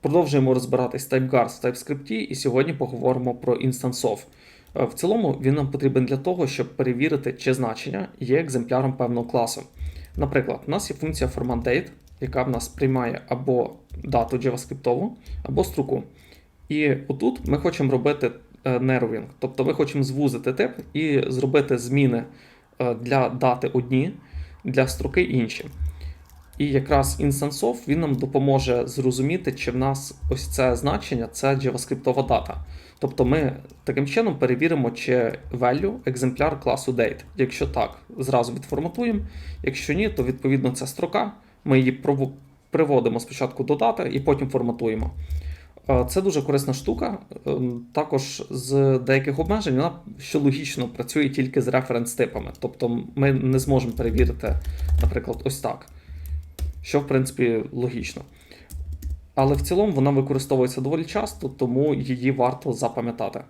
Продовжуємо розбиратись TypeGuard в TypeScript, і сьогодні поговоримо про InstanceOf. Е, В цілому він нам потрібен для того, щоб перевірити, чи значення є екземпляром певного класу. Наприклад, у нас є функція formatDate, яка в нас приймає або дату JavaScript, або строку. І отут ми хочемо робити narrowing, тобто ми хочемо звузити тип і зробити зміни е, для дати одні, для строки інші. І якраз InstanceOf він нам допоможе зрозуміти, чи в нас ось це значення це JavaScript дата. Тобто ми таким чином перевіримо, чи value екземпляр класу date. Якщо так, зразу відформатуємо. Якщо ні, то відповідно це строка. Ми її приводимо спочатку до дати і потім форматуємо. Е, Це дуже корисна штука. Ем, Також з деяких обмежень вона що логічно працює тільки з референс-типами. Тобто ми не зможемо перевірити, наприклад, ось так. Що в принципі логічно. Але в цілому вона використовується доволі часто, тому її варто запам'ятати.